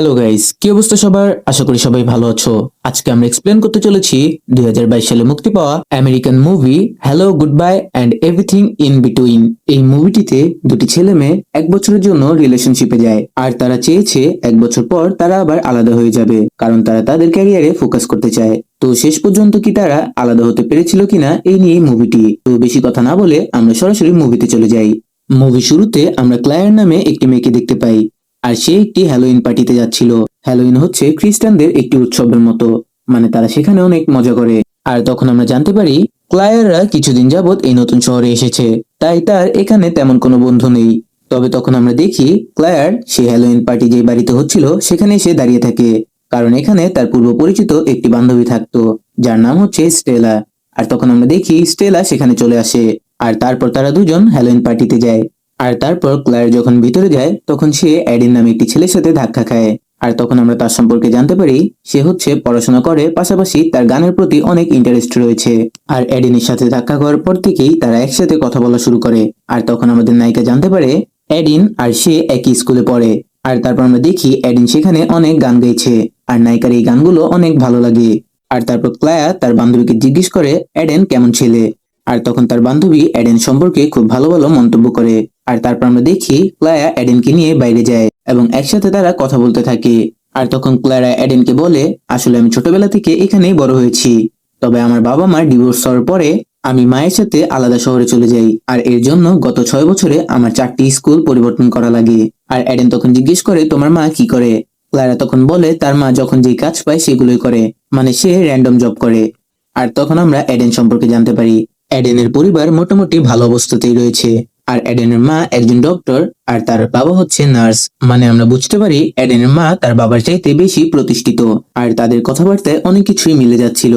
Hello guys কি অবস্থা সবার? আশা করি সবাই ভালো আছো। আজকে আমরা এক্সপ্লেন করতে চলেছি দুই হাজার বাইশ সালে মুক্তি পাওয়া American movie hello goodbye and everything in between এই মুভিটিতে দুটি ছেলে মেয়ে এক বছরের জন্য রিলেশনশিপে যায়, আর তারা চেয়েছে এক বছর পর তারা আবার আলাদা হয়ে যাবে, কারণ তারা তাদের ক্যারিয়ারে ফোকাস করতে চায়। তো শেষ পর্যন্ত কি তারা আলাদা হতে পেরেছিল কিনা, এই নিয়ে মুভিটি তো বেশি কথা না বলে আমরা সরাসরি মুভিতে চলে যাই। মুভি শুরুতে আমরা ক্লায়ার নামে একটি মেয়েকে দেখতে পাই। আর সে একটি হ্যালোইন পার্টিতে যাচ্ছিল। হ্যালোইন হচ্ছে খ্রিস্টানদের একটি উৎসবের মতো মানে তারা সেখানে অনেক মজা করে। আর তখন আমরা জানতে পারি, ক্লায়াররা কিছুদিন যাবৎ এই নতুন শহরে এসেছে। তাই তার এখানে তেমন কোনো বন্ধু নেই। তবে তখন আমরা দেখি, ক্লায়ার সে হ্যালোইন পার্টি যে বাড়িতে হচ্ছিল, সেখানে সে দাঁড়িয়ে থাকে। কারণ এখানে তার পূর্ব পরিচিত একটি বান্ধবী থাকতো, যার নাম হচ্ছে স্টেলা। আর তখন আমরা দেখি, স্টেলা সেখানে চলে আসে। আর তারপর তারা দুজন হ্যালোইন পার্টিতে যায়। আর তারপর ক্লায়ার যখন ভিতরে যায়, তখন সে অ্যাডিন নামে একটি ছেলের সাথে ধাক্কা খায়। আর তখন আমরা তার সম্পর্কে জানতে পারি, সে হচ্ছে পড়াশোনা করে, পাশাপাশি তার গানের প্রতি অনেক ইন্টারেস্ট রয়েছে। আর অ্যাডিনের সাথে ধাক্কা খাওয়ার পর থেকেই তারা একসাথে কথা বলা শুরু করে। আর তখন আমাদের নায়িকা জানতে পারে, অ্যাডিন আর সে একই স্কুলে পড়ে। আর তারপর আমরা দেখি, অ্যাডিন সেখানে অনেক গান গেয়েছে আর নায়িকার এই গানগুলো অনেক ভালো লাগে। আর তারপর ক্লায়া তার বান্ধবীকে জিজ্ঞেস করে, অ্যাডেন কেমন ছেলে? আর তখন তার বান্ধবী অ্যাডেন সম্পর্কে খুব ভালো ভালো মন্তব্য করে। আর তারপর আমরা দেখি ক্লায়া অ্যাডেনকে নিয়ে বাইরে যায় এবং একসাথে তারা কথা বলতে থাকে। আর তখন ক্লারা অ্যাডেনকে বলে, আসলে আমি ছোটবেলা থেকে এখানেই বড় হয়েছি। তবে আমার বাবা মার ডিভোর্স হওয়ার পরে আমি মায়ের সাথে আলাদা শহরে চলে যাই। আর এর জন্য গত ছয় বছরে আমার চারটি স্কুল পরিবর্তন করা লাগে। আর অ্যাডেন তখন জিজ্ঞেস করে, তোমার মা কি করে? ক্লারা তখন বলে, তার মা যখন যেই কাজ পায় সেগুলোই করে মানে সে র্যান্ডম জব করে। আর তখন আমরা অ্যাডেন সম্পর্কে জানতে পারি। অ্যাডেনের পরিবার মোটামুটি ভালো অবস্থাতেই রয়েছে। আর অ্যাডেনের মা একজন ডক্টর আর তার বাবা হচ্ছে নার্স মানে আমরা বুঝতে পারি অ্যাডেনের মা তার বাবার চাইতে বেশি প্রতিষ্ঠিত, আর তাদের কথাবার্তায় অনেক কিছুই মিলে যাচ্ছিল।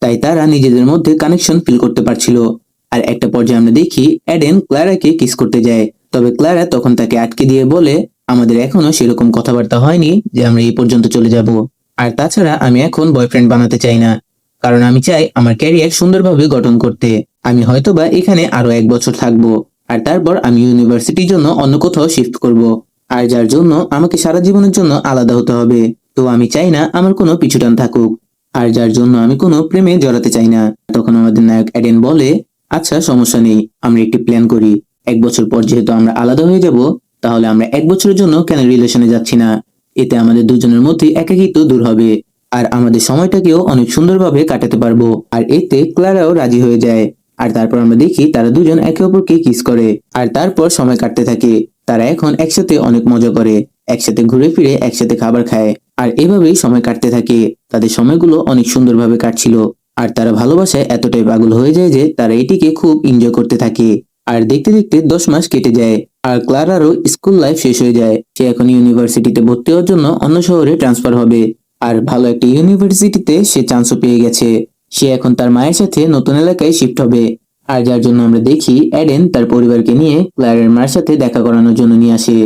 তাই তারা নিজেদের মধ্যে কানেকশন ফিল করতে পারছিল। আর একটা পর্যায়ে আমরা দেখি অ্যাডেন ক্লারাকে কিস করতে যায়। তবে ক্লারা তখন তাকে আটকে দিয়ে বলে, আমাদের এখনও সেরকম কথাবার্তা হয়নি যে আমরা এই পর্যন্ত চলে যাব। আর তাছাড়া আমি এখন বয়ফ্রেন্ড বানাতে চাই না। কারণ আমি চাই আমার ক্যারিয়ার সুন্দরভাবে গঠন করতে। আমি হয়তোবা এখানে আরও এক বছর থাকব। আর তারপর আমি ইউনিভার্সিটির জন্য অন্য কোথাও শিফট করব। আর যার জন্য আমাকে সারা জীবনের জন্য আলাদা হতে হবে। তো আমি চাই না আমার কোনো পিছুটান থাকুক। আর যার জন্য আমি কোনো প্রেমে জড়াতে চাই না। তখন আমাদের নায়ক অ্যাডেন বলে আচ্ছা সমস্যা নেই, আমরা একটি প্ল্যান করি। এক বছর পর যেহেতু আমরা আলাদা হয়ে যাব, তাহলে আমরা এক বছরের জন্য কেন রিলেশনে যাচ্ছি না? এতে আমাদের দুজনের মধ্যে একাকিত্ব দূর হবে। আর আমাদের সময়টাকেও অনেক সুন্দরভাবে কাটাতে পারব। আর এতে ক্লারাও রাজি হয়ে যায়। আর তারপর আমরা দেখি তারা দুজন একে অপরকে কিস করে। আর তারপর সময় কাটতে থাকে। তারা এখন একসাথে অনেক মজা করে। একসাথে ঘুরে ফিরে একসাথে খাবার খায়। আর এভাবেই সময় কাটতে থাকে। তাদের সময়গুলো অনেক সুন্দরভাবে কাটছিল। আর তারা ভালোবাসায় এতটাই পাগল হয়ে যায় যে তারা এটিকে খুব এনজয় করতে থাকে। আর দেখতে দেখতে দশ মাস কেটে যায়। আর ক্লারারও স্কুল লাইফ শেষ হয়ে যায়। সে এখন ইউনিভার্সিটিতে ভর্তি হওয়ার জন্য অন্য শহরে ট্রান্সফার হবে। আর ভালো একটা ইউনিভার্সিটিতে সে চান্সও পেয়ে গেছে। সে এখন তার মায়ের সাথে নতুন এলাকায় শিফট হবে। আর যার জন্য আমরা দেখি, অ্যাডেন তার পরিবারকে নিয়ে ক্লারের মার সাথে দেখা করানোর জন্য নিয়ে আসে।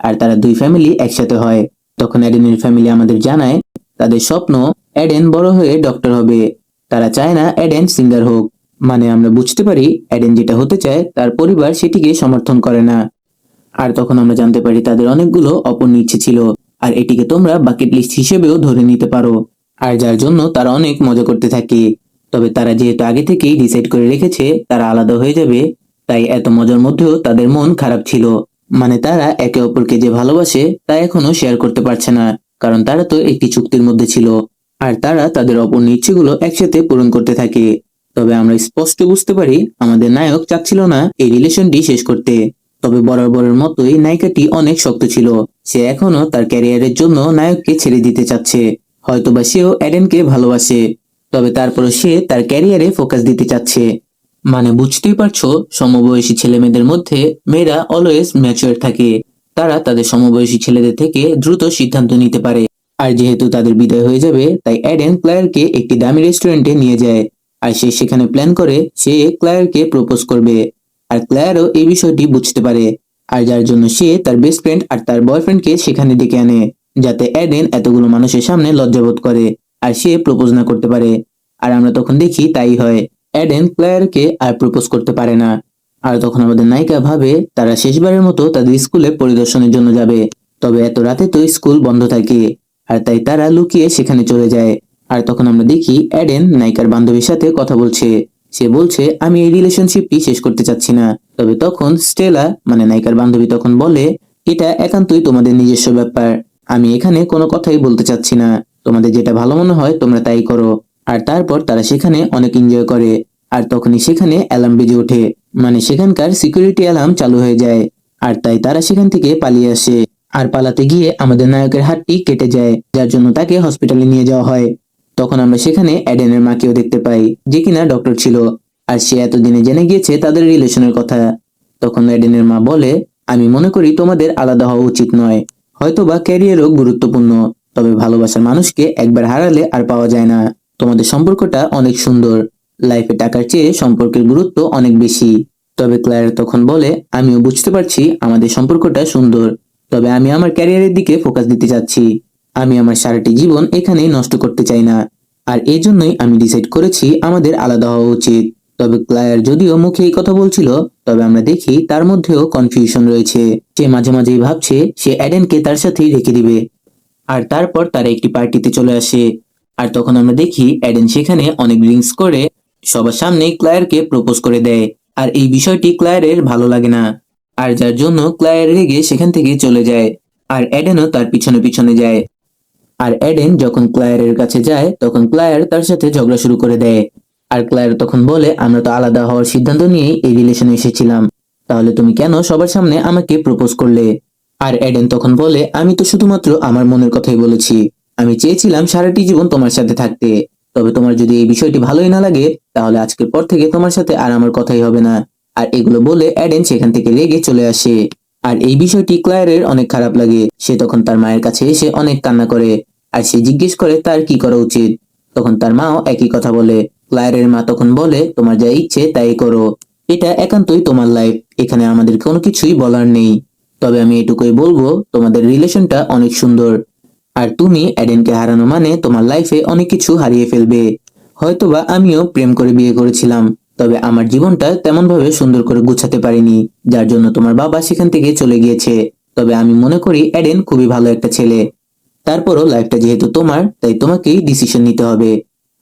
আর তারা দুই ফ্যামিলি একসাথে হয়। তখন অ্যাডেনের ফ্যামিলি আমাদের জানায়, তাদের স্বপ্ন অ্যাডেন বড় হয়ে ডক্টর হবে। তারা চায় না অ্যাডেন সিঙ্গার হোক। মানে আমরা বুঝতে পারি, অ্যাডেন যেটা হতে চায়, তার পরিবার সেটিকে সমর্থন করে না। আর তখন আমরা জানতে পারি, তাদের অনেকগুলো অপূর্ণ ইচ্ছে ছিল। আর এটিকে তোমরা বাকেট লিস্ট হিসেবেও ধরে নিতে পারো। আর যার জন্য তারা অনেক মজা করতে থাকে। তবে তারা যেহেতু আগে থেকেই ডিসাইড করে রেখেছে, তারা আলাদা হয়ে যাবে, তাই এত মজার মধ্যেও তাদের মন খারাপ ছিল। মানে তারা একে অপরকে যে ভালোবাসে, তা এখনও শেয়ার করতে পারছে না, কারণ তারা তো একটি চুক্তির মধ্যে ছিল। আর তারা তাদের অপর ইচ্ছেগুলো একসাথে পূরণ করতে থাকে। তবে আমরা স্পষ্ট বুঝতে পারি, আমাদের নায়ক চাচ্ছিল না এই রিলেশনটি শেষ করতে। তবে বরাবরের মতোই নায়িকাটি অনেক শক্ত ছিল। সে এখনও তার ক্যারিয়ারের জন্য নায়ককে ছেড়ে দিতে চাচ্ছে। হয়তোবা সেও অ্যাডেনকে ভালোবাসে, তবে তারপরও সে তার ক্যারিয়ারে ফোকাস দিতে চাচ্ছে। মানে বুঝতেই পারছ, সমবয়সী ছেলে মেয়েদের মধ্যে মেয়েরা অলওয়েজ ম্যাচিওর থাকে। তারা তাদের সমবয়সী ছেলেদের থেকে দ্রুত সিদ্ধান্ত নিতে পারে। আর যেহেতু তাদের বিদায় হয়ে যাবে, তাই অ্যাডেন ক্লায়ারকে একটি দামি রেস্টুরেন্টে নিয়ে যায়। আর সে সেখানে প্ল্যান করে সে ক্লায়ারকে প্রপোজ করবে। আর ক্লায়ারও এই বিষয়টি বুঝতে পারে। আর যার জন্য সে তার বেস্ট ফ্রেন্ড আর তার বয়ফ্রেন্ডকে সেখানে ডেকে আনে। যাতে অ্যাডেন এতগুলো মানুষের সামনে লজ্জাবোধ করে আর সে প্রপোজ না করতে পারে। আর আমরা তখন দেখি তাই হয়। অ্যাডেন ক্লায়ারকে আর প্রপোজ করতে পারে না। আর তখন আমাদের নায়িকা ভাবে তারা শেষবারের মতো তাদের স্কুলে পরিদর্শনের জন্য যাবে। তবে এত রাতে তো স্কুল বন্ধ থাকে। আর তাই তারা লুকিয়ে সেখানে চলে যায়। আর তখন আমরা দেখি অ্যাডেন নায়িকার বান্ধবীর সাথে কথা বলছে। সে বলছে, আমি এই রিলেশনশিপটি শেষ করতে চাচ্ছি না। তবে তখন স্টেলা মানে নায়িকার বান্ধবী তখন বলে, এটা একান্তই তোমাদের নিজস্ব ব্যাপার। আমি এখানে কোনো কথাই বলতে চাচ্ছি না। তোমাদের যেটা ভালো মনে হয়, তোমরা তাই করো। আর তারপর তারা সেখানে অনেক এনজয় করে। আর তখনই সেখানে অ্যালার্ম বেজে ওঠে। মানে সেখানকার সিকিউরিটি অ্যালার্ম চালু হয়ে যায়। আর তাই তারা সেখান থেকে পালিয়ে আসে। আর পালাতে গিয়ে আমাদের নায়কের হাতটি কেটে যায়, যার জন্য তাকে হসপিটালে নিয়ে যাওয়া হয়। তখন আমরা সেখানে অ্যাডেনের মাকেও দেখতে পাই, যে কিনা ডক্টর ছিল। আর সে এতদিনে জেনে গিয়েছে তাদের রিলেশনের কথা। তখন অ্যাডেনের মা বলে, আমি মনে করি তোমাদের আলাদা হওয়া উচিত নয়। হয়তোবা ক্যারিয়ারও গুরুত্বপূর্ণ, তবে ভালোবাসার মানুষকে একবার হারালে আর পাওয়া যায় না। তোমাদের সম্পর্কটা অনেক সুন্দর লাইফে টাকার চেয়ে সম্পর্কের গুরুত্ব অনেক বেশি। তবে ক্লায়ার তখন বলে, আমিও বুঝতে পারছি আমাদের সম্পর্কটা সুন্দর, তবে আমি আমার ক্যারিয়ারের দিকে ফোকাস দিতে চাচ্ছি। আমি আমার সারাটি জীবন এখানেই নষ্ট করতে চাই না। আর এই জন্যই আমি ডিসাইড করেছি আমাদের আলাদা হওয়া উচিত। তবে ক্লায়ার যদিও মুখে এই কথা বলছিল তবে আমরা দেখি তার মধ্যেও কনফিউশন রয়েছে। সে মাঝে মাঝেই ভাবছে সে অ্যাডেনকে তার সাথেই রেখে দিবে। আর তারপর তারা একটি পার্টিতে চলে আসে। আর তখন আমরা দেখি অ্যাডেন সেখানে অনেক ড্রিঙ্কস করে, সবার সামনে ক্লায়ারকে প্রপোজ করে দেয়। আর এই বিষয়টি ক্লায়ারের ভালো লাগে না। আর যার জন্য ক্লায়ার রেগে সেখান থেকে চলে যায়। আর অ্যাডেনও তার পিছনে পিছনে যায়। আর অ্যাডেন যখন ক্লায়ারের কাছে যায়, তখন ক্লায়ার তার সাথে ঝগড়া শুরু করে দেয়। আর ক্লায়ার তখন বলে, আমরা তো আলাদা হওয়ার সিদ্ধান্ত নিয়েই এই রিলেশনে এসেছিলাম। তাহলে তুমি কেন সবার সামনে আমাকে প্রপোজ করলে? আর অ্যাডেন তখন বলে, আমি তো শুধুমাত্র আমার মনের কথাই বলেছি। আমি চেয়েছিলাম সারাটি জীবন তোমার সাথে থাকতে। তবে তোমার যদি এই বিষয়টি ভালোই না লাগে, তাহলে আজকের পর থেকে তোমার সাথে আর আমার কথাই হবে না। আর এগুলো বলে অ্যাডেন সেখান থেকে রেগে চলে আসে। আর এই বিষয়টি ক্লায়ারের অনেক খারাপ লাগে। সে তখন তার মায়ের কাছে এসে অনেক কান্না করে। আর সে জিজ্ঞেস করে, তার কি করা উচিত? তখন তার মাও একই কথা বলে ক্লায়ারের মা তখন বলে, তোমার যা ইচ্ছে তাই করো। এটা একান্তই তোমার লাইফ এখানে আমাদের কোনো কিছুই বলার নেই। তবে আমি এটুকুই বলব, তোমাদের রিলেশনটা অনেক সুন্দর। আর তুমি অ্যাডেনকে হারানো মানে তোমার লাইফে অনেক কিছু হারিয়ে ফেলবে। হয়তোবা আমিও প্রেম করে বিয়ে করেছিলাম, তবে আমার জীবনটা তেমন ভাবে সুন্দর করে গুছাতে পারিনি, যার জন্য তোমার বাবা সেখান থেকে চলে গিয়েছে। তবে আমি মনে করি অ্যাডেন খুবই ভালো একটা ছেলে। তারপরও লাইফটা যেহেতু তোমার, তাই তোমাকেই ডিসিশন নিতে হবে।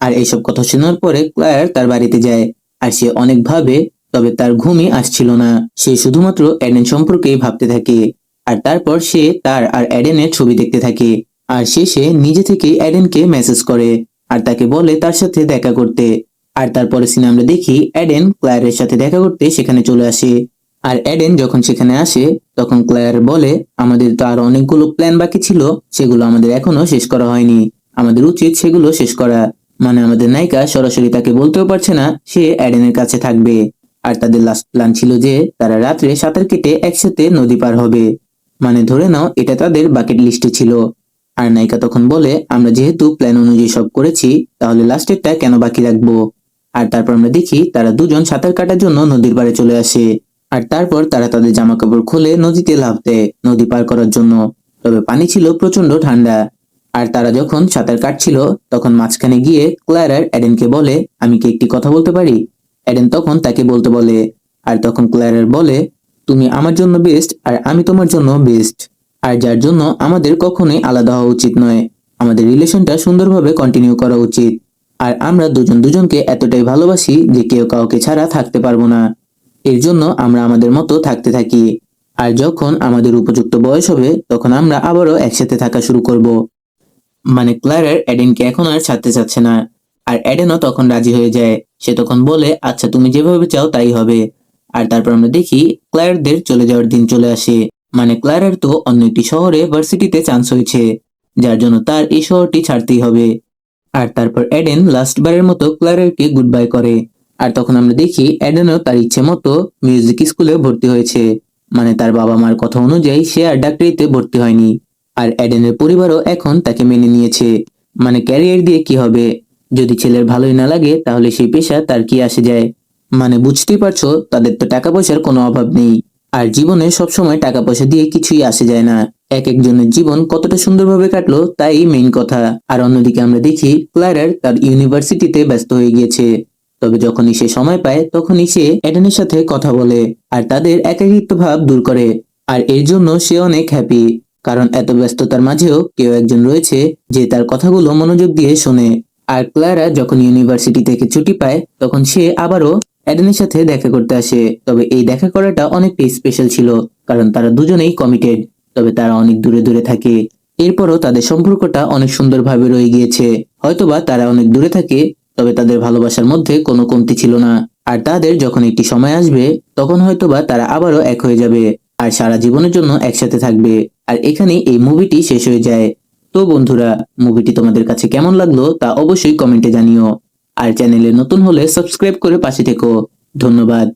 আর এইসব কথা শোনার পরে ক্লায়ার তার বাড়িতে যায়, আর সে অনেক ভাবে, তবে তার ঘুমই আসছিল না। সে শুধুমাত্র অ্যাডেন সম্পর্কেই ভাবতে থাকে, আর তারপর সে তার আর অ্যাডেনের ছবি দেখতে থাকে, আর শেষে নিজে থেকে অ্যাডেনকে মেসেজ করে, আর তাকে বলে তার সাথে দেখা করতে। আর তারপরে সিনে আমরা দেখি অ্যাডেন ক্লায়ারের সাথে দেখা করতে সেখানে চলে আসে। আর অ্যাডেন যখন সেখানে আসে, তখন ক্লায়ার বলে, আমাদের তো আরও অনেকগুলো প্ল্যান বাকি ছিল, সেগুলো আমাদের এখনও শেষ করা হয়নি। আমাদের উচিত সেগুলো শেষ করা। মানে আমাদের নায়িকা সরাসরি তাকে বলতেও পারছে না সে অ্যাডেনের কাছে থাকবে। আর তাদের লাস্ট প্ল্যান ছিল যে তারা রাত্রে সাঁতার কেটে একসাথে নদী পার হবে। মানে ধরে নাও, এটা তাদের বাকেট লিস্টে ছিল। আর নায়িকা তখন বলে, আমরা যেহেতু প্ল্যান অনুযায়ী সব করেছি, তাহলে লাস্টেরটা কেন বাকি রাখব? আর তারপর আমরা দেখি, তারা দুজন সাঁতার কাটার জন্য নদীর পাড়ে চলে আসে। আর তারপর তারা তাদের জামা কাপড় খুলে নদীতে লাফ দেয়, নদী পার করার জন্য। তবে পানি ছিল প্রচণ্ড ঠান্ডা। আর তারা যখন সাঁতার কাটছিল, তখন মাঝখানে গিয়ে ক্লারার অ্যাডেনকে বলে, আমি কি একটি কথা বলতে পারি? অ্যাডেন তখন তাকে বলতে বলে, আর তখন ক্লারার বলে, তুমি আমার জন্য বেস্ট আর আমি তোমার জন্য বেস্ট আর যার জন্য আমাদের কখনোই আলাদা হওয়া উচিত নয়। আমাদের রিলেশনটা সুন্দরভাবে কন্টিনিউ করা উচিত। আর আমরা দুজন দুজনকে এতটাই ভালোবাসি যে কেউ কাউকে ছাড়া থাকতে পারব না। এর জন্য আমরা আমাদের মতো থাকতে থাকি। আর যখন আমাদের উপযুক্ত বয়স হবে, তখন আমরা আবারও একসাথে থাকা শুরু করব। মানে ক্লারার অ্যাডেনকে এখন আর ছাড়তে চাচ্ছে না। আর অ্যাডেনও তখন রাজি হয়ে যায়। সে তখন বলে আচ্ছা তুমি যেভাবে চাও তাই হবে। আর তারপর আমরা দেখি ক্লায়ারদের চলে যাওয়ার দিন চলে আসে। মানে ক্লায়ারের তো অন্য একটি শহরে ভার্সিটিতে চান্স হয়েছে, যার জন্য তার এই শহরটি ছাড়তেই হবে। আর তারপর অ্যাডেন লাস্ট বারের মতো ক্লায়ারকে গুড বাই করে। আর তখন আমরা দেখি অ্যাডেনও তার ইচ্ছে মতো মিউজিক স্কুলে ভর্তি হয়েছে। মানে তার বাবা মার কথা অনুযায়ী সে আর ডাক্তারিতে ভর্তি হয়নি। আর অ্যাডেনের পরিবারও এখন তাকে মেনে নিয়েছে। মানে ক্যারিয়ার দিয়ে কি হবে? যদি ছেলের ভালোই না লাগে, তাহলে সেই পেশা তার কি আসে যায়? মানে বুঝতেই পারছ, তাদের তো টাকা পয়সার কোনো অভাব নেই। আর জীবনে সবসময় টাকা পয়সা দিয়ে কিছুই আসে যায় না। এক একজনের জীবন কতটা সুন্দরভাবে কাটলো, তাই মেইন কথা। আর অন্যদিকে আমরা দেখি ক্লারার তার ইউনিভার্সিটিতে ব্যস্ত হয়ে গিয়েছে। তবে যখনই সে সময় পায়, তখনই সে এডেনের সাথে কথা বলে, আর তাদের একাকিত্ব ভাব দূর করে। আর এর জন্য সে অনেক হ্যাপি কারণ এত ব্যস্ততার মাঝেও কেউ একজন রয়েছে যে তার কথাগুলো মনোযোগ দিয়ে শোনে। আর ক্লারা যখন ইউনিভার্সিটি থেকে ছুটি পায়, তখন সে আবারও অ্যাডেনের সাথে দেখা করতে আসে। তবে এই দেখা করাটা অনেকটাই স্পেশাল ছিল, কারণ তারা দুজনেই কমিটেড তবে তারা অনেক দূরে দূরে থাকে। এরপরও তাদের সম্পর্কটা অনেক সুন্দরভাবে রয়ে গিয়েছে। হয়তোবা তারা অনেক দূরে থাকে, তবে তাদের ভালোবাসার মধ্যে কোনো কমতি ছিল না। আর তাদের যখন একটি সময় আসবে, তখন হয়তোবা তারা আবারও এক হয়ে যাবে। আর সারা জীবনের জন্য একসাথে থাকবে। আর এখানে এই মুভিটি শেষ হয়ে যায়। তো বন্ধুরা মুভিটি তোমাদের কাছে কেমন লাগল তা অবশ্যই কমেন্টে জানিও। আর চ্যানেলে নতুন হলে সাবস্ক্রাইব করে পাশে থেকো। ধন্যবাদ।